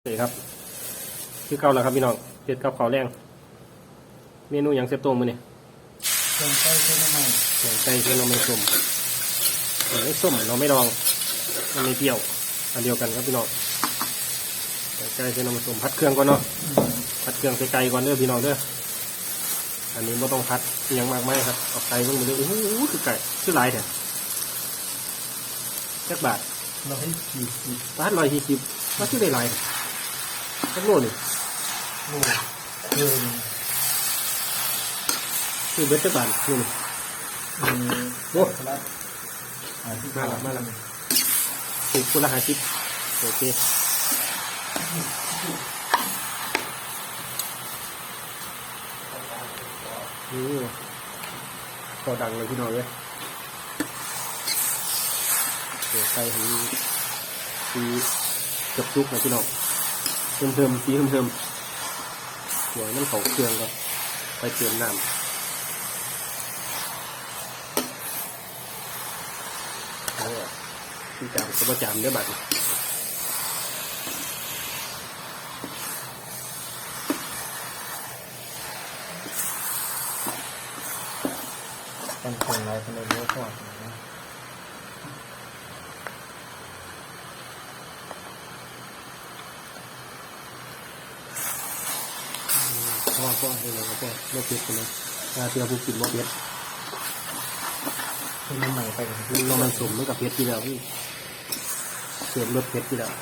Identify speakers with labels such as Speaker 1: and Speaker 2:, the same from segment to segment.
Speaker 1: โอเคครับคือเก่าแล้วครับพี่น้องเผ็ดกับข้าวแรงเมนูอย่างเซฟโต้มือนี่
Speaker 2: เครื่องใช้เครื่องใหม่
Speaker 1: อย่างไก่เส้นเราไม่ส้มเราไม่ส้มเราไม่ดองเราไม่เปรี้ยว อันเดียวกันครับพี่น้องอย่างไก่เส้นเราไม่ส้มพัดเครื่องก่อนเนาะพัดเครื่องใส่ไก่ก่อนเด้อพี่น้องเด้ออันนี้ไม่ต้องพัดอิหยังมากมายครับเอาไก่ลงมาเลยโอ้โหคือไก่คือหลายแท้จักบาท
Speaker 2: เราให้ขีดขีด
Speaker 1: บาทร้อยสี่สิบว่าชื่อได้หลายจักโลนี่
Speaker 2: โลเครื่อง
Speaker 1: คือเบ็ดจักบาทนี่นี่
Speaker 2: มี
Speaker 1: โอ้
Speaker 2: ละอ่าที่
Speaker 1: มาละมาละถูกคุณละห้าสิบโอเคนี่พอดังเลยพี่น้องเลยเดี๋ยวใส่ให้สีเกือบซุกนะพี่น้อง เพิ่มๆสีเพิ่มเพิ่มๆเดี๋ยมันเขาเครื่องก็ไปเติมน้ำแล้วก็ที่จามก็มาจามเด้อบัดนี้
Speaker 2: กันเครื่องไรเป็นโลทอดนะ
Speaker 1: พ่อเลยครับพ่อโรคเพชรคนนี้ถ้าเชื่อผู้กินโรคเพชร
Speaker 2: เครื่องใหม่ไปน
Speaker 1: นี่เรามันสมด้วยกับเพชรที่แล้วพี่เสริมรสเพชรที่แล้ว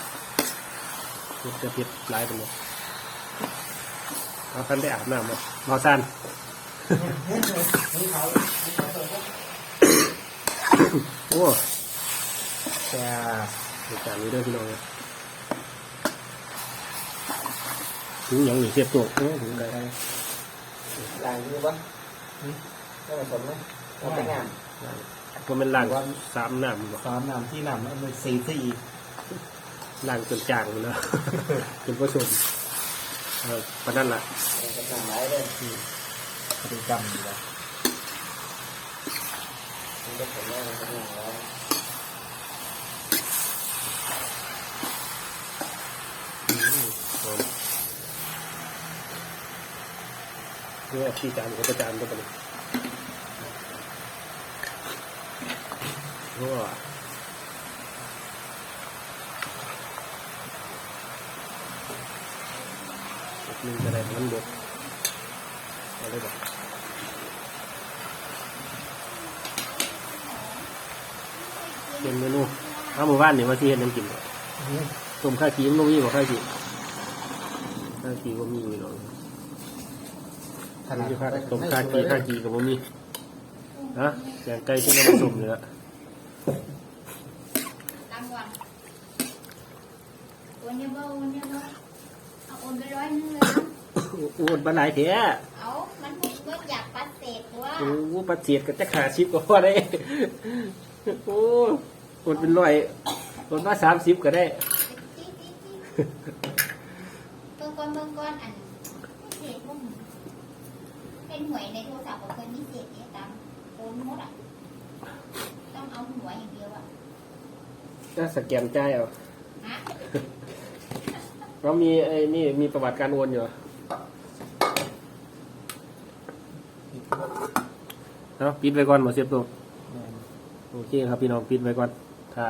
Speaker 1: เพชรจะเพชรร้ายไปเลยเอาท่านได้อาบน้ำไหมนอซันโอ้
Speaker 2: แต่
Speaker 1: เหตุการณ์นี้ด้วยพี่น้องเนี่ย ถึงอย่างหนีเทียบตัวเออถึงได้
Speaker 2: ล้างอยู่ปะก็ผสมไหมก็เป็นงาน
Speaker 1: เพราะมันล่างสามน้ำบ่
Speaker 2: สามน้ำที่น้ำมันเป็นสีสี
Speaker 1: ล่างจนจางเลยนะเป็นผู้ชมเออปะนั่นล่ะ
Speaker 2: ก็ทำไรเลยปฏิกรรมอยู่แล้วมันก็ผลแรกมันก็งานแล้ว
Speaker 1: อืมหอม นี่อาชีพจานกับประจานก็เป็นโอ้หนึ่งจะได้มันบดเอาเลยบอกเป็นเมนูข้าวหมู่บ้านนี่มาที่เห็นน้ำกินบ่ต้มข้าวขีมันบ่มีบ่ข้าวขีข้าวขีบ่มีหรอก
Speaker 2: ขนาด
Speaker 1: ที่ข้าวต้มข้าวขีข้าวขีก็บ่มีฮะแกงไก่ที่น้ำผสมนี่ละ
Speaker 3: รางวัลโอนเนี่ยบ่โอนเนี่ยบ่เอาโอนไปร้อยหนึงเลยนะ
Speaker 1: อ้วนปลาไหลายแท้
Speaker 3: เอามันบ่บ่อยากปัดเศษว่า
Speaker 1: โอ้ปลาเจียดก็จะขาชิบก็พอได้โอ้อ้วนเป็นร้อยอ้วนมาสามสิบก็ได้
Speaker 3: จิ๊ดจิ๊ดจิ๊ดเบิ่งก่อนเบิ่งก่อนอันเศษบ่มี เป็นหวยในโทรศัพท์ของเคยมีเศษเนี่ยตามโอนหมดอะ ต้องเอาหัวอย่างเดียวอะ
Speaker 1: ถ้าสแกนจ่ายเอา
Speaker 3: ฮะ
Speaker 1: เรามีไอ้นี่มีประวัติการโอนอยู่เหรอเอาปิดไว้ก่อนหมดเสียบตัวโอเคครับพี่น้องปิดไว้ก่อน ถ้า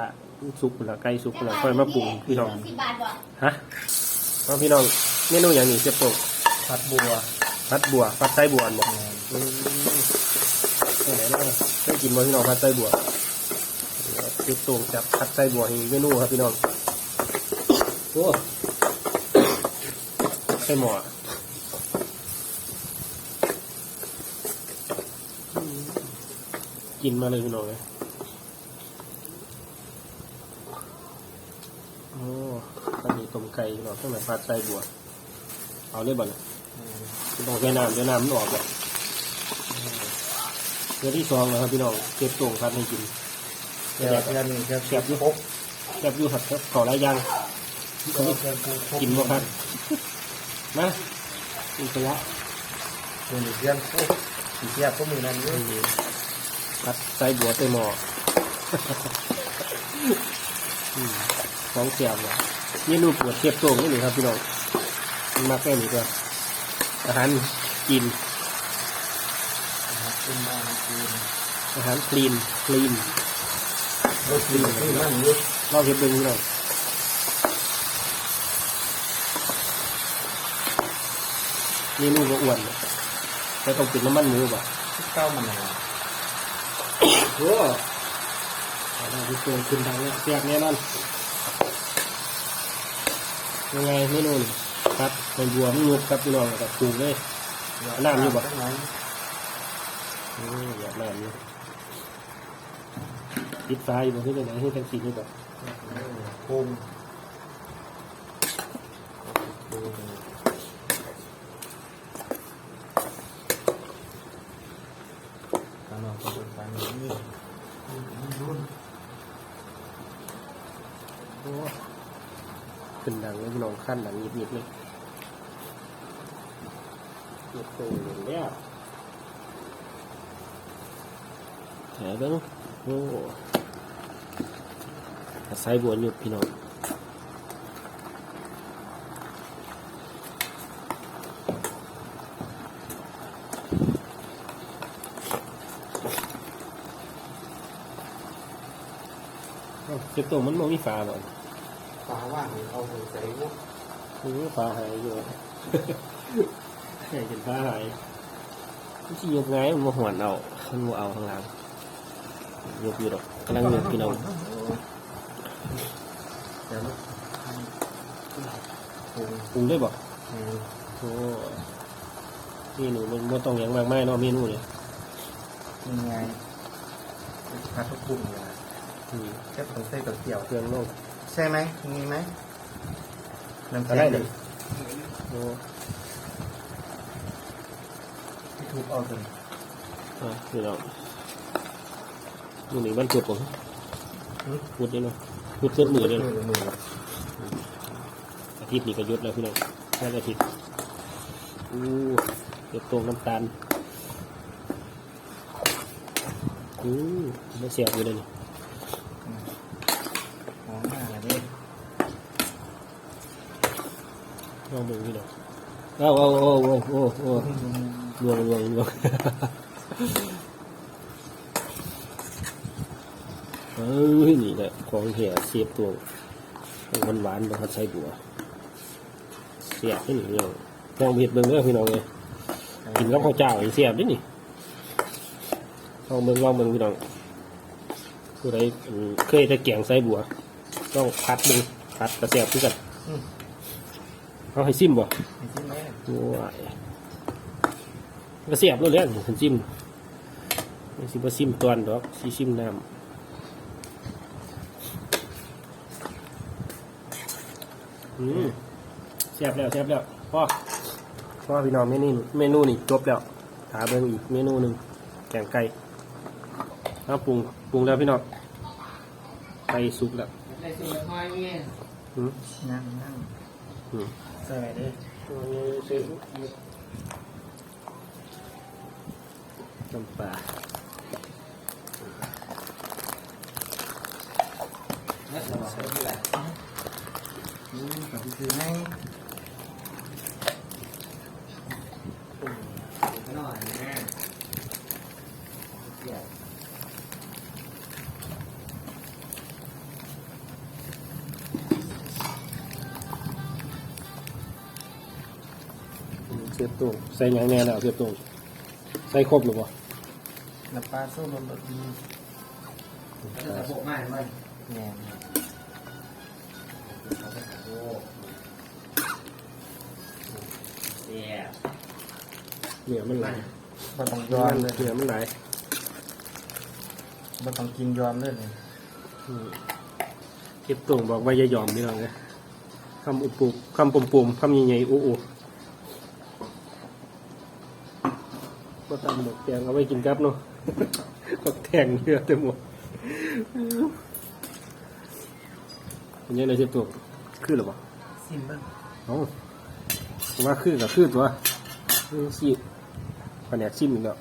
Speaker 1: สุกแล้วไก่สุกแล้วค่อยมาปรุงพี่น้อง
Speaker 3: สิบบาทบ่
Speaker 1: ฮะเอาพี่น้องเมนูอย่างนี้เสียบตัว
Speaker 2: ผัดบัว
Speaker 1: พัดบัวพัดไส้บัวบอกไหนนาะได้กินบ่พี่น้องพัดไส้บัวติดตรงจับพัดไส้บัวให้เมนูครับพี่น้องโอ้ใส่หมอกินมาเลยพี่น้องเลยโอ้อันนี้ต้มไก่พี่น้องข้างในพัดไส้บัว เอาเลยบ่เนี่ย ต้องใช้น้ำเดี๋ยวน้ำมันออกแบบเรื่องที่สองนะครับพี่น้องเก็บตรงครับให้กิน
Speaker 2: เดี๋ยวเดี๋ยวนี้จะ
Speaker 1: เก็บอยู่เก็บอยู่หัดครับขอหลายอย่างกินบ่ครับนะอีกละ
Speaker 2: มันเรียนโอ้สีเทียบก็มีนั่นด้วย
Speaker 1: นี่ผัดใส่บัวใส่หม้ออืมของเสียบเนี่ยเมนูปวดเทียบโตรงนี่เลยครับพี่น้องมันมากแค่นี้ก็ อาหารกิน
Speaker 2: นะครับเป็นบ้านจีน
Speaker 1: อาหารคลีนคลีน
Speaker 2: รถจีนที่นั่งอยุด
Speaker 1: เราเห็นเบิ่งพี่น้องเมนูก็อ้วนแต่ต้องเป็นน้ำมันหมูบ่ะ
Speaker 2: เก้ามันอะไร
Speaker 1: โอ้เราที่โตรงขึ้นทางนี้แซ่บแน่นอนยังไงเมนูนี่ ครับเป็นบัวมันยุบครับพี่น้องกับปรุงเลยน้ำอยู่บ่
Speaker 2: ไหน
Speaker 1: อืมอยากน้ำอยู่ปิดฟ้าอยู่บ่คือจังไดให้ทั้งสี่นี่บ่
Speaker 2: พุงตอนนอนก็เป็นปลาหนึ่งนี่รุ่น
Speaker 1: โอ้ขึ้นดังเลยพี่น้องขั้นดังยิบๆเลย เก็บตัวอยู่แล้วแถวเด้งโอ้ใส่บัวหยุดพี่น้องเจ็บตัวมันมองมีฝาบ่
Speaker 2: ปลาว่างนี่เอาใส่วุ้
Speaker 1: อือฟ้าหายอยู่ เห็นฟ้าหายมันสิยกไงมันมาหวนเอามันมาเอาข้างล่างยกอยู่ดอกกำลังยกพี่น้องปรุงได้บ
Speaker 2: ออ
Speaker 1: โอ้เมนูมันบ่ต้องหยังมากไมายเนาะเมนูเนี่ย
Speaker 2: ยังไงผัดทุกกลุ่มเลย
Speaker 1: อืม
Speaker 2: แค่ต้องใส่กับเกี่ยว
Speaker 1: เครื่องโลก
Speaker 2: ใช่ไหมมีไหมน้ำแข็ง
Speaker 1: เนี่ยโอ้
Speaker 2: ที่ทุบเอาจน
Speaker 1: อะพี่น้องมื้อนี้มันพุดบ่พุดนี่เนาะพุดเส้นมือเด้
Speaker 2: มื
Speaker 1: เนาะ
Speaker 2: อมือ
Speaker 1: อาทิตย์นี้ก็หยุดแล้วพี่น้องแค่อาทิตย์อู้เก็บตรงน้ำตาลอู้ไม่เสียบอยู่เลยนี่
Speaker 2: หอมมากเลย
Speaker 1: ลองดูพี่น้องเอาเอาเอาเอาเอาเอา ลวงลวงลวงเอ้ยนี่แหละของเหี่ยเสียบตัวหวานหวานๆนะครับใส่บัว เสียบนี่นี่เราลองเห็ดเบิ่งเด้อพี่น้องเลยกินกับข้าวเจ้าอีเสียบนี่นี่ลองเบิ่งลองเบิ่งพี่น้องผู้ใดอืมเคยแต่แกงใส่บัว ต้องพัดเบิ่งพัดกระเสียบคือกันเอาให้ซิมบ่
Speaker 2: มีที่ไหม
Speaker 1: โอ้ย ก็เสียบแล้วแหละฉันจิ้มไม่สิบ่ซิมตอนดอกสิซิมน้ำอืมเสียบแล้วเสียบแล้วพ่อพ่อพี่น้องเมนูเมนูนี่จบแล้วถาเบิ่งอีกเมนูหนึ่งแกงไก่เอาปรุงปรุงแล้วพี่น้องไก่สุกแล้ว
Speaker 2: ในส่วนน้อยเนี่ย
Speaker 1: อืม
Speaker 2: นั่งนั่ง
Speaker 1: อืม
Speaker 2: ใส่ดิ
Speaker 1: น้ำปลา
Speaker 2: นั่นเราใส่ที่ไหนนี่กับคือให้หน่อยแม่เกี่ยว
Speaker 1: เสียบตรงใส่หยังแน่แล้วเสียบตรงใส่ครบหรือเปล่า
Speaker 2: น้ำปลาส้มรสดี
Speaker 4: ระบบมากมัน
Speaker 2: แง่
Speaker 4: เสีย
Speaker 1: เหนือมันไหล
Speaker 2: บ่ต้องยอนเลย
Speaker 1: เหนือมันไหล
Speaker 2: บ่ต้องกินยอนเลยเลย
Speaker 1: อืมเก็บตรงบอกว่าอย่ายอมนี่หรอกนะคำอุปุคำปุ่มปุ่มคำใหญ่ๆอู้อู้ก็ตำหมกแตงเอาไว้กินกับเนาะ กแทงเนื้อเต็มหมดอันนี้เลยเสียบตรงคือหรือเปล่า
Speaker 2: ซิมเบิ้ง
Speaker 1: เอ้าผมว่าคือกับคือตัวนี่สิแผนกซิมอีกแล้ว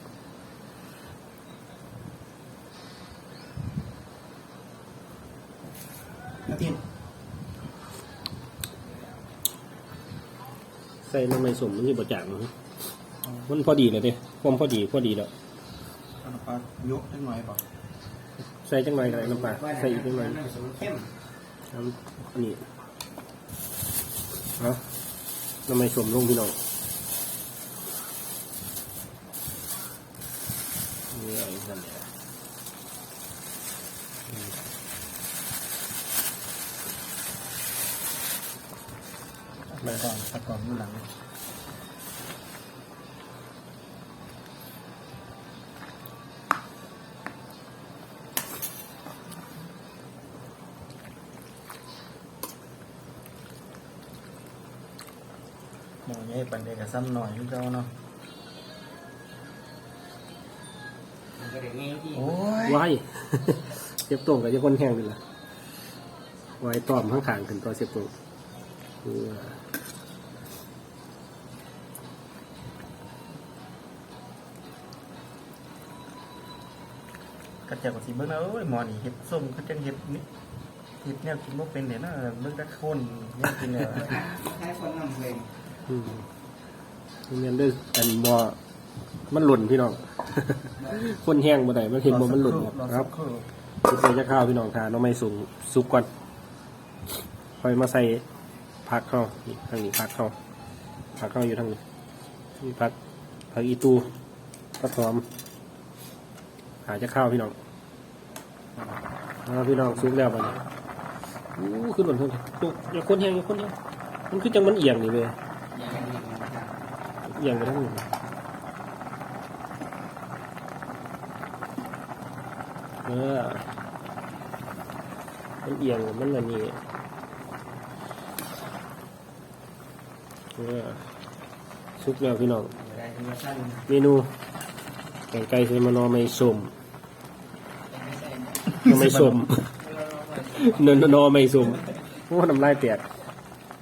Speaker 2: อาทิตย์
Speaker 1: ใส่น้ำในสมมันจะบดจางมันพอดีเลยเด้ความพอดีพอดีแล้ว
Speaker 2: เอาน้ำปลายกจังหน่อยป่ะ
Speaker 1: ใส่จังไรกันน้ำปลาใส่อีกจังไร
Speaker 4: น้ำสมเข้ม
Speaker 1: น้ำอันนี้เอาน้ำในสมลงพี่น้องนี่ไอ้นั่นแหละ
Speaker 2: ไปก่อนตัดก่อนดูหลัง ใหญ่ปันเด็กกับซ้ำหน่อยที่เจ้าเนาะ
Speaker 4: มันก็ได้ง่ายที่
Speaker 2: โอ้ย
Speaker 1: ไว้เสียบตรงกับจะคนแห้งนี่แหละไว้ตอมข้างขางๆขึ้นต่อเสียบตรงเออ
Speaker 2: กระเจียวกับสีเบิ้งนะเอ้ยหมอนี่เห็ดส้มเขาจังเห็ดนี่เห็ดเนี่ยกินบ่เป็นเดี๋ยวนะเบิ้งตะโคนเนี่ยกินเนี่ย
Speaker 4: ใช้คนนำเพลง
Speaker 1: อืม เรียนด้วยอันบ่มันหล่นพี่น้อง คนแห้งบ่ได้มันเห็นบ่มันหล่นครับสุดใส่จะข้าวพี่น้องทานน้องไม่สูงซุปก่อนค่อยมาใส่ผักเข้านี่ทางนี้ผักเข้าผักเข้าอยู่ทางนี้นี่ผักผักอีตูผักหอมหาจะข้าวพี่น้องเอาพี่น้องซุปแล้วไปเนี่ยอู้ขึ้นหล่นเท่าไหร่ตุ๊กอย่าคนแห้งอย่าคนแห้งมันคือจังมันเอียงนี่เลย
Speaker 4: อย่างนี้นะครับ
Speaker 1: เอียงไปทั้งหมดเออมันเอียงมันแบบนี้เออซุปแล้วพี่น้อง
Speaker 4: ได้ที่ว่าสั้น
Speaker 1: เมนูแกงไก่ใส่มะนาวไม่สม
Speaker 4: ไม่ใช่
Speaker 1: นอไม่สมเนินนอไม่สมโอ้น้ำลายแตก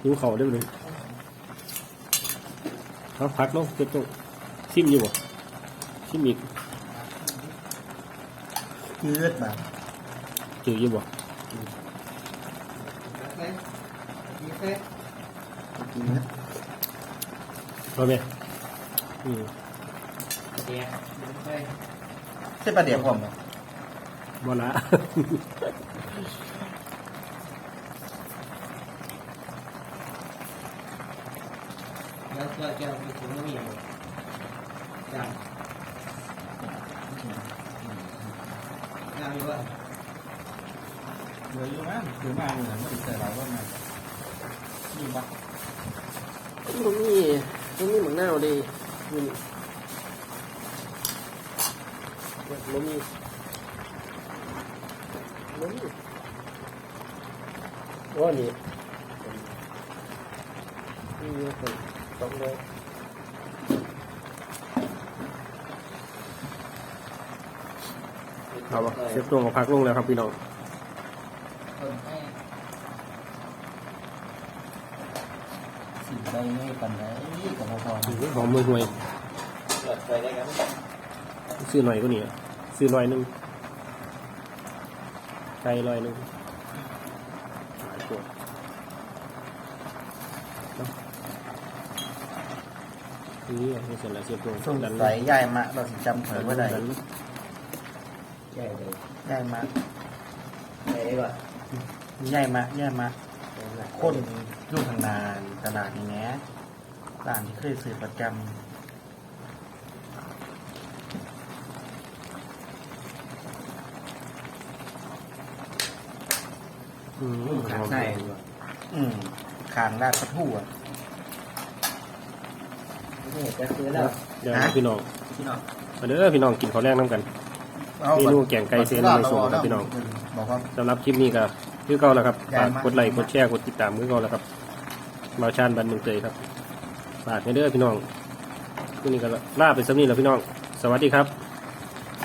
Speaker 1: หิวเข่าได้เลย เอาพักลงเก็บตรงชิมอยู่บ่ชิมอีก
Speaker 2: ยืดแบบ
Speaker 1: จืดอยู่บ่
Speaker 4: เฟ้มีเฟ้
Speaker 2: กินนะ
Speaker 1: พอไหมอืม
Speaker 4: เดียเฟ้
Speaker 2: ใช่ปลาเดี๋ยวพร้อมไหม
Speaker 1: บ่ละ
Speaker 4: แล้วก็จะมีถุงมีอยู่จังจังอยู่ว่า
Speaker 2: เหลืออยู่มั้งถือมาเหมือนไม่ได้ใส่เราว่ามันนี่ปะ
Speaker 1: มันมีมันมีหมักหน้าวดิมันมันมีมันมีโอ้นี่นี่เยอะคน สองเลยเอาวะเชฟตรงกับพักลงแล้วครับพี่น้อง
Speaker 4: คนให้
Speaker 2: สีใบไม่ปันไหนกับพอ
Speaker 1: หอมมือห่วย
Speaker 4: เปิดไปได้ครับ
Speaker 1: ซื้อหน่อยก็นี่ซื้อหน่อยหนึงไก่หน่อยหนึงหลายตัวเนาะ นี่ไม่เสร็จแล้วเสียบตรง
Speaker 2: ส้ม
Speaker 1: ดัน
Speaker 2: ใส่ย่ายมะเราสิจำเผยว่าได้
Speaker 1: ดัน
Speaker 4: ใหญ่เลย
Speaker 2: ย่ายมะ
Speaker 4: ใหญ่เลยว่ะ
Speaker 2: ยายมะย่ายมะคนลูกทางนานตลาดนี้แง่ร้านที่เคยซื้อประจำ
Speaker 1: อืม
Speaker 4: ขาใส่
Speaker 2: อืมขางราดประทูอะ
Speaker 4: นี่จะซื้อแล้ว
Speaker 1: เดี๋ยวนะพี่น้อง
Speaker 4: พี่น้อง
Speaker 1: มาเด้อพี่น้องกินข้าวแรกน้ำกันเมนูแกงไก่เซนไม่สูงครับพี่น้อง
Speaker 2: บอกว่า
Speaker 1: สำหรับคลิปนี้ก็คือเก่าแล้วครับ
Speaker 2: ได้
Speaker 1: ฝาก
Speaker 2: มาก
Speaker 1: กดไลค์กดแชร์กดติดตามคือเก่าแล้วครับมาชานบันเมืองเตยครับฝากให้เด้อพี่น้องคืนนี้ก็ลาไปสำนี้แล้วพี่น้อง สวัสดีครับ